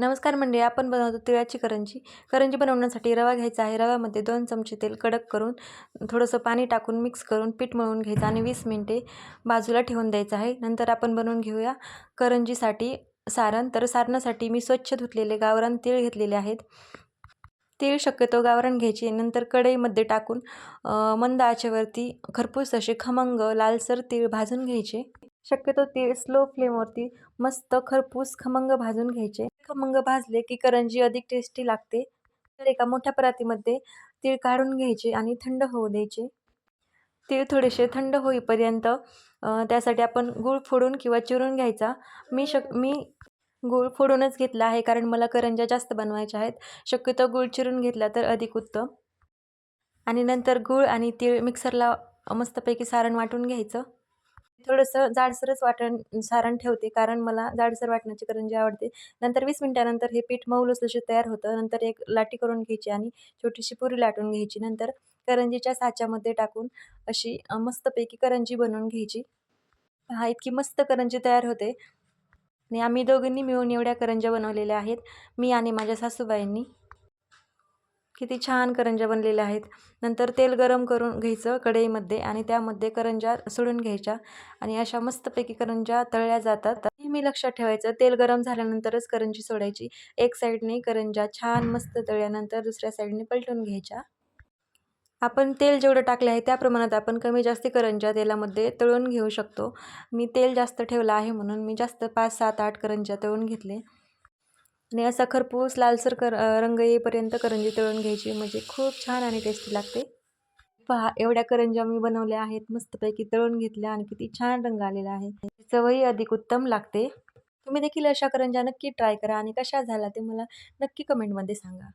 नमस्कार मंडळी आपण बनवतो तिळाची करंजी. करंजी बनवण्यासाठी रवा घ्यायचा आहे. रव्यामध्ये दोन चमचे तेल कडक करून थोडंसं पाणी टाकून मिक्स करून पीठ मळून घ्यायचं आणि वीस मिनटे बाजूला ठेवून द्यायचं आहे. नंतर आपण बनवून घेऊया करंजीसाठी सारण. तर सारणासाठी मी स्वच्छ धुतलेले गावरान तीळ घेतलेले आहेत. तीळ शक्यतो गावरान घ्यायचे. नंतर कढईमध्ये टाकून मंद आचेवरती खरपूस असे खमंग लालसर तीळ भाजून घ्यायचे. शक्यतो तीळ स्लो फ्लेमवरती मस्त खरपूस खमंग भाजून घ्यायचे. खमंग भाजले की करंजी अधिक टेस्टी लागते. तर एका मोठ्या परातीमध्ये तीळ काढून घ्यायचे आणि थंड होऊ द्यायचे. तीळ थोडेसे थंड होईपर्यंत त्यासाठी आपण गूळ फोडून किंवा चिरून घ्यायचा. मी शक मी गूळ फोडूनच घेतला आहे कारण मला करंज्या जास्त बनवायच्या आहेत. शक्यतो गूळ चिरून घेतला तर अधिक उत्तम. आणि नंतर गूळ आणि तीळ मिक्सरला मस्तपैकी सारण वाटून घ्यायचं. थोडंसं जाडसरच वाटण सारण ठेवते. कारण मला जाडसर वाटण्याची करंजी आवडते नंतर वीस मिनटानंतर हे पीठ मऊ लुसलुशीत तयार होतं. नंतर एक लाटी करून घ्यायची आणि छोटीशी पुरी लाटून घ्यायची. नंतर करंजीच्या साच्यामध्ये टाकून अशी मस्तपैकी करंजी बनवून घ्यायची. हा इतकी मस्त करंजी तयार होते. आणि आम्ही दोघींनी मिळून एवढ्या करंज्या बनवलेल्या आहेत. मी आणि माझ्या सासूबाईंनी. किती छान करंज्या बनलेल्या आहेत. नंतर तेल गरम करून घ्यायचं कढईमध्ये आणि त्यामध्ये करंज्या सोडून घ्यायच्या आणि अशा मस्तपैकी करंज्या तळल्या जातात. नेहमी लक्षात ठेवायचं तेल गरम झाल्यानंतरच करंजी सोडायची. एक साईडने करंज्या छान मस्त तळल्यानंतर दुसऱ्या साईडने पलटून घ्यायच्या. आपण तेल जेवढं टाकले आहे त्या प्रमाणात आपण कमी जास्त करंज्या तेलामध्ये तळून घेऊ शकतो. मी तेल जास्त ठेवलं आहे म्हणून मी जास्त पाच सात आठ करंज्या तळून घेतले. आणि असा खरपूस लालसर कर रंग येईपर्यंत करंजी तळून घ्यायची. म्हणजे खूप छान आणि टेस्टी लागते. पहा एवढ्या करंज्या मी बनवल्या आहेत. मस्तपैकी तळून घेतल्या आणि किती छान रंग आलेला आहे. चवही अधिक उत्तम लागते. तुम्ही देखील अशा करंज्या नक्की ट्राय करा आणि कशा झाला ते मला नक्की कमेंटमध्ये सांगा.